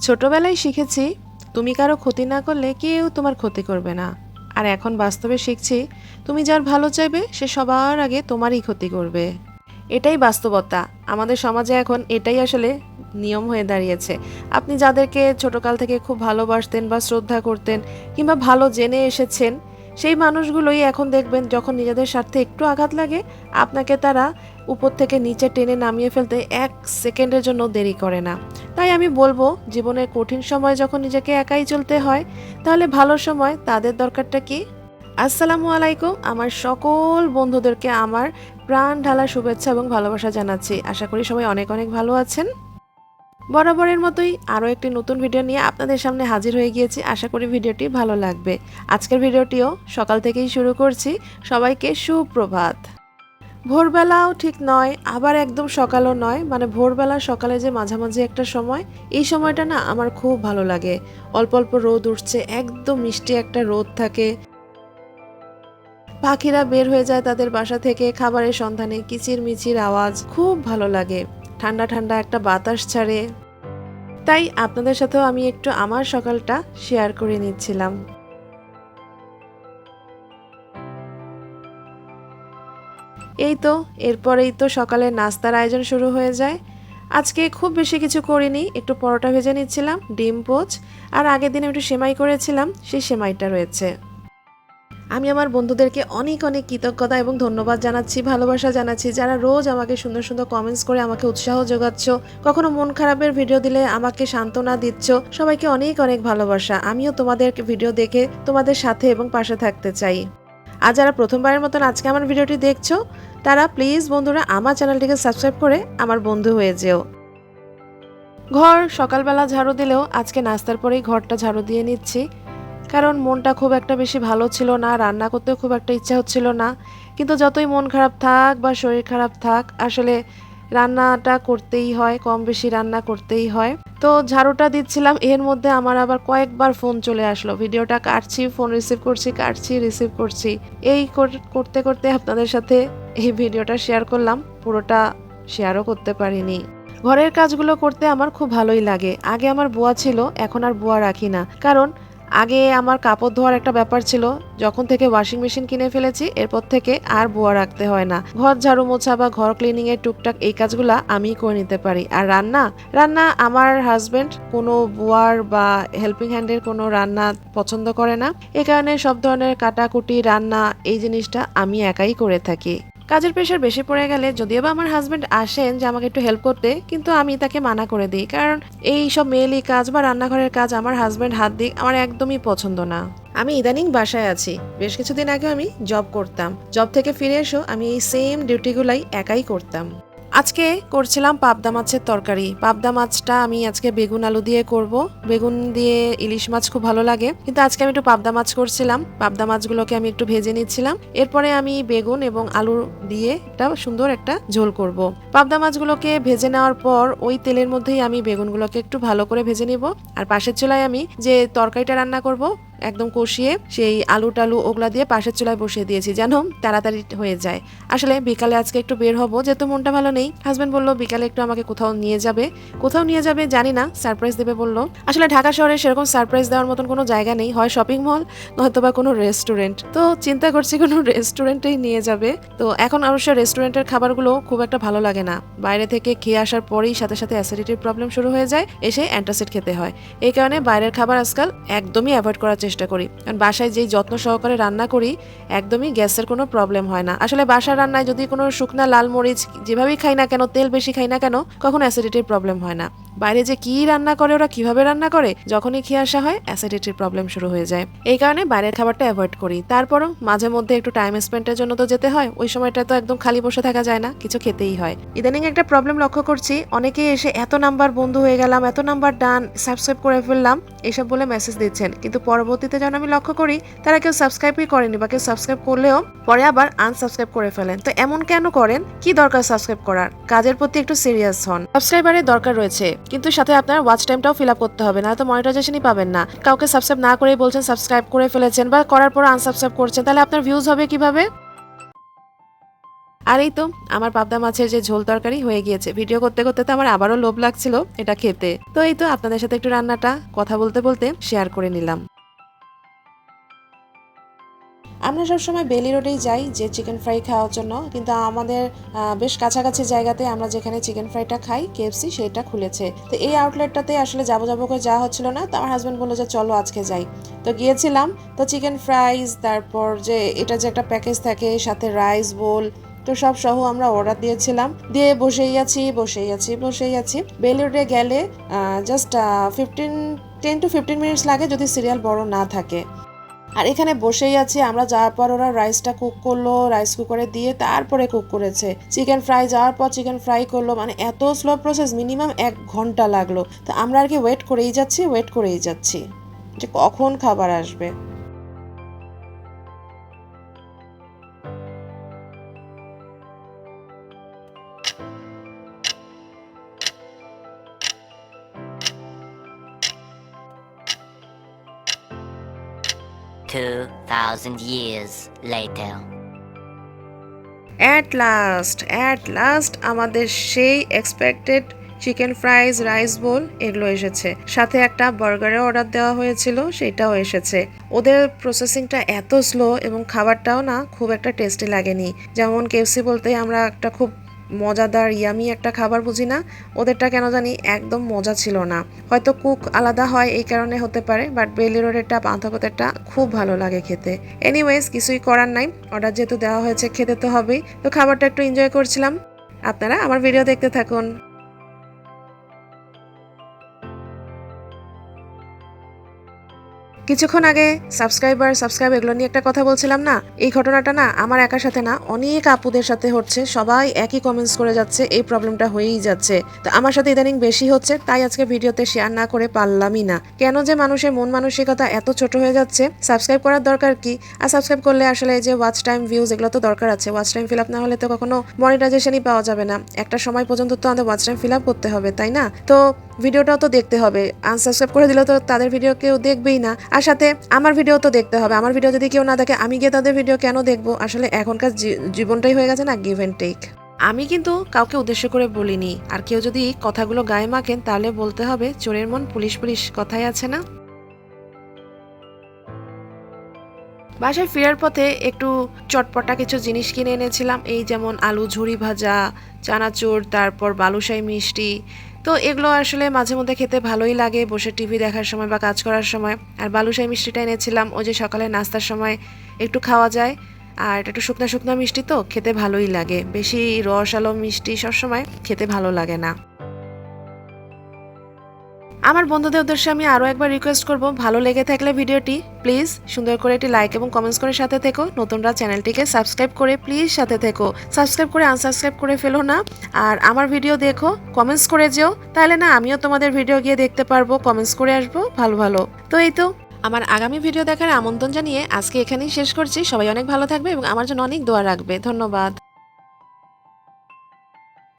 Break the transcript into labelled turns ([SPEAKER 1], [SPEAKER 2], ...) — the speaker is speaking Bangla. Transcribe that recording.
[SPEAKER 1] ছোটবেলায় শিখেছি, তুমি কারও ক্ষতি না করলে কেউ তোমার ক্ষতি করবে না। আর এখন বাস্তবে শিখছি, তুমি যার ভালো চাইবে, সে সবার আগে তোমারই ক্ষতি করবে। এটাই বাস্তবতা। আমাদের সমাজে এখন এটাই আসলে নিয়ম হয়ে দাঁড়িয়েছে। আপনি যাদেরকে ছোটকাল থেকে খুব ভালোবাসতেন বা শ্রদ্ধা করতেন কিংবা ভালো জেনে এসেছেন সেই মানুষগুলোই এখন দেখবেন যখন নিজেদের স্বার্থে একটু আঘাত লাগে, আপনাকে তারা উপর থেকে নিচে টেনে নামিয়ে ফেলতে এক সেকেন্ডের জন্য দেরি করে না। তাই আমি বলব, জীবনের কঠিন সময় যখন নিজেকে একাই চলতে হয়, তাহলে ভালো সময় তাদের দরকারটা কি? আসসালামু আলাইকুম, আমার সকল বন্ধুদেরকে আমার প্রাণ ঢালা শুভেচ্ছা এবং ভালোবাসা জানাচ্ছি। আশা করি সবাই অনেক অনেক ভালো আছেন। বরাবরের মতোই আরও একটি নতুন ভিডিও নিয়ে আপনাদের সামনে হাজির হয়ে গিয়েছি। আশা করি ভিডিওটি ভালো লাগবে। আজকের ভিডিওটিও সকাল থেকেই শুরু করছি। সবাইকে সুপ্রভাত। ভোরবেলাও ঠিক নয়, আবার একদম সকালও নয়। মানে ভোরবেলা সকালে যে মাঝামাঝি একটা সময়, এই সময়টা না আমার খুব ভালো লাগে। অল্প অল্প রোদ উঠছে, একদম মিষ্টি একটা রোদ থাকে। পাখিরা বের হয়ে যায় তাদের বাসা থেকে, খাবারের সন্ধানে কিচির মিচির আওয়াজ, খুব ভালো লাগে। ঠান্ডা ঠান্ডা একটা বাতাস ছাড়ে। তাই আপনাদের সাথেও আমি একটু আমার সকালটা শেয়ার করে নিচ্ছিলাম। এই তো, এরপরেই তো সকালে নাস্তার আয়োজন শুরু হয়ে যায়। আজকে খুব বেশি কিছু করিনি, একটু পরোটা ভেজে নিচ্ছিলাম, ডিম পোচ, আর আগের দিন একটু সেমাই করেছিলাম, সেই সেমাইটা রয়েছে। আমি আমার বন্ধুদেরকে অনেক অনেক কৃতজ্ঞতা এবং ধন্যবাদ জানাচ্ছি, ভালোবাসা জানাচ্ছি। যারা রোজ আমাকে সুন্দর সুন্দর কমেন্টস করে আমাকে উৎসাহ যোগাচ্ছ, কখনো মন খারাপের ভিডিও দিলে আমাকে সান্ত্বনা দিচ্ছ, সবাইকে অনেক অনেক ভালোবাসা। আমিও তোমাদের ভিডিও দেখে তোমাদের সাথে এবং পাশে থাকতে চাই। আর যারা প্রথমবারের মতন আজকে আমার ভিডিওটি দেখছ, তারা প্লিজ বন্ধুরা আমার চ্যানেলটিকে সাবস্ক্রাইব করে আমার বন্ধু হয়ে যেও। ঘর সকালবেলা ঝাড়ু দিলেও আজকে নাস্তার পরেই ঘরটা ঝাড়ু দিয়ে নিচ্ছি। কারণ মনটা খুব একটা বেশি ভালো ছিল না, রান্না করতেও খুব একটা ইচ্ছা হচ্ছিল না। কিন্তু যতই মন খারাপ থাক বা শরীর খারাপ থাক, আসলে রান্নাটা করতেই হয়, কম বেশি রান্না করতেই হয়। তো ঝাড়ুটা দিচ্ছিলাম, এর মধ্যে আমার আবার কয়েকবার ফোন চলে আসলো। ভিডিওটা কাটছি, ফোন রিসিভ করছি, কাটছি, রিসিভ করছি। এই করতে করতে আপনাদের সাথে এই ভিডিওটা শেয়ার করলাম, পুরোটা শেয়ারও করতে পারিনি। ঘরের কাজগুলো করতে আমার খুব ভালোই লাগে। আগে আমার বুয়া ছিল, এখন আর বুয়া রাখি না। কারণ আগে আমার কাপড় ধোয়ার একটা ব্যাপার ছিল। যখন থেকে ওয়াশিং মেশিন কিনে ফেলেছি, এরপর থেকে আর বোয়া রাখতে হয় না। ঘর ঝাড়ু মোছা বা ঘর ক্লিনিং এর টুকটাক এই কাজগুলা আমিই করে নিতে পারি। আর রান্না? রান্না আমার হাজবেন্ড কোনো বোয়ার বা হেল্পিং হ্যান্ডের কোনো রান্না পছন্দ করে না। এ কারণে সব ধরনের কাটাকুটি, রান্না এই জিনিসটা আমি একাই করে থাকি। কাজের প্রেশার বেশি পড়ে গেলে যদিও বা আমার হাজব্যান্ড আসেন যে আমাকে একটু হেল্প করতে, কিন্তু আমি তাকে মানা করে দিই। কারণ এই সব মেয়েলি কাজ বা রান্নাঘরের কাজ আমার হাজব্যান্ড হাত দিক আমার একদমই পছন্দ না। আমি ইদানিং বাসায় আছি। বেশ কিছুদিন আগে আমি জব করতাম। জব থেকে ফিরে এসো, আমি এই সেম ডিউটিগুলাই একাই করতাম। আজকে করছিলাম পাবদা মাছের তরকারি। পাবদা মাছটা আমি আজকে বেগুন আলু দিয়ে করব। বেগুন দিয়ে ইলিশ মাছ খুব ভালো লাগে। কিন্তু আজকে আমি একটু পাবদা মাছ করছিলাম। পাবদা মাছগুলোকে আমি একটু ভেজে নিচ্ছিলাম। এরপরে আমি বেগুন এবং আলু দিয়ে একটা সুন্দর একটা ঝোল করব। পাবদা মাছগুলোকে ভেজে নেওয়ার পর ওই তেলের মধ্যেই আমি বেগুনগুলোকে একটু ভালো করে ভেজে নিব। আর পাশের চুলায় আমি যে তরকারিটা রান্না করব একদম কষিয়ে সেই আলু টালু ওগুলা দিয়ে পাশের চুলায় বসিয়ে দিয়েছি যেন তাড়াতাড়ি হয়ে যায়। আসলে বিকালে আজকে একটু বের হব, যেহেতু মনটা ভালো নেই। হাজব্যান্ড বলল, বিকালে একটু আমাকে কোথাও নিয়ে যাবে? কোথাও নিয়ে যাবে? জানি না সারপ্রাইজ দেবে বলল। আসলে ঢাকা শহরে সেরকম সারপ্রাইজ দেওয়ার মতন কোনো জায়গা নেই। হয় শপিং মল নয়তো বা কোনো রেস্টুরেন্ট তো চিন্তা করছি কোনো রেস্টুরেন্টেই নিয়ে যাবে। তো এখন অবশ্য রেস্টুরেন্টের খাবারগুলো খুব একটা ভালো লাগে না। বাইরে থেকে খেয়ে আসার পরেই সাথে সাথে অ্যাসিডিটির প্রবলেম শুরু হয়ে যায়, এসে অ্যান্টাসিড খেতে হয়। এই কারণে বাইরের খাবার আজকাল একদমই অ্যাভয়েড করার চেষ্টা করি। কারণ বাসায় যেই যত্ন সহকারে রান্না করি, একদমই গ্যাসের কোনো প্রবলেম হয় না। আসলে বাসার রান্নায় যদি কোনো শুকনা লাল মরিচ যেভাবেই খাই না কেন, তেল বেশি খাই না কেন, কখনো অ্যাসিডিটির প্রবলেম হয় না। বাইরে যে কি রান্না করে, ওরা কীভাবে রান্না করে, যখনই খেয়ে আসা হয় অ্যাসিডিটির প্রবলেম শুরু হয়ে যায়। এই কারণে বাইরের খাবারটা অ্যাভয়েড করি। তারপরও মাঝে মধ্যে একটু টাইম স্পেন্ডের জন্য তো যেতে হয়, ওই সময়টা তো একদম খালি বসে থাকা যায় না, কিছু খেতেই হয়। ইদানিং একটা প্রবলেম লক্ষ্য করছি, অনেকেই এসে এত নাম্বার বন্ধু হয়ে গেলাম, এত নাম্বার ডান সাবস্ক্রাইব করে ফেললাম, এসব বলে মেসেজ দিচ্ছেন। কিন্তু পরবর্তীতে যখন আমি লক্ষ্য করি, তারা কেউ সাবস্ক্রাইবই করেনি বা কেউ সাবস্ক্রাইব করলেও পরে আবার আনসাবস্ক্রাইব করে ফেলেন। তো এমন কেন করেন? কি দরকার সাবস্ক্রাইব করার? কাজের প্রতি একটু সিরিয়াস হন। সাবস্ক্রাইবারের দরকার রয়েছে। কিন্তু সাথে আপনার ওয়াচ টাইমটাও ফিল আপ করতে হবে না তো মনিটাইজেশনই পাবেন না। কাউকে সাবস্ক্রাইব না করেই বলছেন সাবস্ক্রাইব করে ফেলেছেন বা করার পর আনসাবস্ক্রাইব করছেন, তাহলে আপনার ভিউজ হবে কীভাবে? আর এই তো, আমার পাবদা মাছের যে ঝোল তরকারি হয়ে গিয়েছে। ভিডিও করতে করতে তো আমার আবারও লোভ লাগছিল এটা খেতে। তো এই তো, আপনাদের সাথে একটু রান্নাটা, কথা বলতে বলতে শেয়ার করে নিলাম। আমরা সবসময় বেলি রোডেই যাই যে চিকেন ফ্রাই খাওয়ার জন্য, কিন্তু আমাদের বেশ কাছাকাছি জায়গাতে আমরা যেখানে চিকেন ফ্রাইটা খাই কেএফসি সেটা খুলেছে। তো এই আউটলেটটাতে আসলে যাব যাব করে যাওয়া হচ্ছিল না, তো আমার হাজব্যান্ড বলল যে চলো আজকে যাই। তো গিয়েছিলাম, তো চিকেন ফ্রাইস তারপর যে এটা যে একটা প্যাকেজ থাকে, সাথে রাইস বোল তো সব সহ আমরা অর্ডার দিয়েছিলাম। দিয়ে বসেই আছি বসেই আছি বসেই আছি। বেলি রোডে গেলে just fifteen ten to fifteen minutes লাগে যদি সিরিয়াল বড় না থাকে। আর এখানে বসেই আছি আমরা, যাওয়ার পর ওরা রাইসটা কুক করল রাইস কুকারে দিয়ে তারপরে কুক করেছে। চিকেন ফ্রাই যাওয়ার পর চিকেন ফ্রাই করল মানে এত স্লো প্রসেস মিনিমাম এক ঘণ্টা লাগল। তো আমরা আর কি ওয়েট করেই যাচ্ছি ওয়েট করেই যাচ্ছি যে কখন খাবার আসবে।
[SPEAKER 2] Two thousand years later.
[SPEAKER 1] At last at last আমাদের সেই expected chicken fries rice bowl এগুলো এসেছে। সাথে একটা বার্গারের অর্ডার দেওয়া হয়েছিল, সেটাও এসেছে। ওদের প্রসেসিংটা এত স্লো এবং খাবারটাও না খুব একটা টেস্টি লাগেনি। যেমন কেএফসি বলতে আমরা একটা খুব মজাদার, ইয়ামি একটা খাবার বুঝি না। ওদেরটা কেন জানি একদম মজা ছিল না। হয়তো কুক আলাদা হয় এই কারণে হতে পারে বাট বেলি রোডেরটা পান্থপথেরটা খুব ভালো লাগে খেতে। এনিওয়েজ কিছুই করার নাই। অর্ডার যেহেতু দেওয়া হয়েছে, খেতে তো হবেই। তো খাবারটা একটু এনজয় করছিলাম। আপনারা আমার ভিডিও দেখতে থাকুন। কিছুক্ষণ আগে সাবস্ক্রাইবার সাবস্ক্রাইব এগুলো নিয়ে একটা কথা বলছিলাম না? এই ঘটনাটা না আমার একার সাথে না, অনেক আপুদের সাথে হচ্ছে, সবাই একই কমেন্টস করে যাচ্ছে, এই প্রবলেমটা হয়েই যাচ্ছে। তো আমার সাথে ইদানিং বেশি হচ্ছে, তাই আজকে ভিডিওতে শেয়ার না করে পারলামই না। কেন যে মানুষের মন মানসিকতা এত ছোট হয়ে যাচ্ছে সাবস্ক্রাইব করার দরকার কি? আর সাবস্ক্রাইব করলে আসলে এই যে ওয়াচ টাইম ভিউজ এগুলো তো দরকার আছে ওয়াচ টাইম ফিল আপ না হলে তো কখনো মনিটাইজেশনই পাওয়া যাবে না। একটা সময় পর্যন্ত তো আমাদের ওয়াচ টাইম ফিল আপ করতে হবে, তাই না? তো ভিডিওটাও তো দেখতে হবে। আনসাবস্ক্রাইব করে দিলে তো তাদের ভিডিও কেউ দেখবেই না। আর সাথে আমার ভিডিও তো দেখতে হবে। আমার ভিডিও যদি কেউ না দেখে, আমি গিয়ে তাদের ভিডিও কেন দেখব? আসলে এখনকার জীবনটাই হয়ে গেছে না গিভ অ্যান্ড টেক আমি কিন্তু কাউকে উদ্দেশ্য করে বলিনি। আর কেউ যদি কথাগুলো গায়ে মাখেন, তাহলে বলতে হবে, চোরের মন পুলিশ পুলিশ কথাই আছে না? বাসায় ফেরার পথে একটু চটপটা কিছু জিনিস কিনে এনেছিলাম। এই যেমন আলু ঝুড়ি ভাজা, চানাচুর, তারপর বালুশাই মিষ্টি তো এগুলো আসলে মাঝে মধ্যে খেতে ভালোই লাগে, বসে টিভি দেখার সময় বা কাজ করার সময়। আর বালুশাই মিষ্টিটা এনেছিলাম, ওই যে সকালে নাস্তার সময় একটু খাওয়া যায়। আর এটা একটু শুকনো শুকনো মিষ্টি তো, খেতে ভালোই লাগে। বেশি রস আলো মিষ্টি সবসময় খেতে ভালো লাগে না। আমার বন্ধুদের উদ্দেশ্যে আমি আরও একবার রিকোয়েস্ট করব, ভালো লেগে থাকলে ভিডিওটি প্লিজ সুন্দর করে একটি লাইক এবং কমেন্টস করে সাথে থেকো। নতুনরা চ্যানেলটিকে সাবস্ক্রাইব করে প্লিজ সাথে থেকো। সাবস্ক্রাইব করে আনসাবস্ক্রাইব করে ফেলো না। আর আমার ভিডিও দেখো কমেন্টস করে যেও। তাহলে না, আমিও তোমাদের ভিডিও গিয়ে দেখতে পারব কমেন্টস করে আসব, ভালো ভালো। তো এই তো। আমার আগামী ভিডিও দেখার আমন্ত্রণ জানিয়ে আজকে এখানেই শেষ করছি। সবাই অনেক ভালো থাকবে এবং আমার জন্য অনেক দোয়া রাখবে। ধন্যবাদ।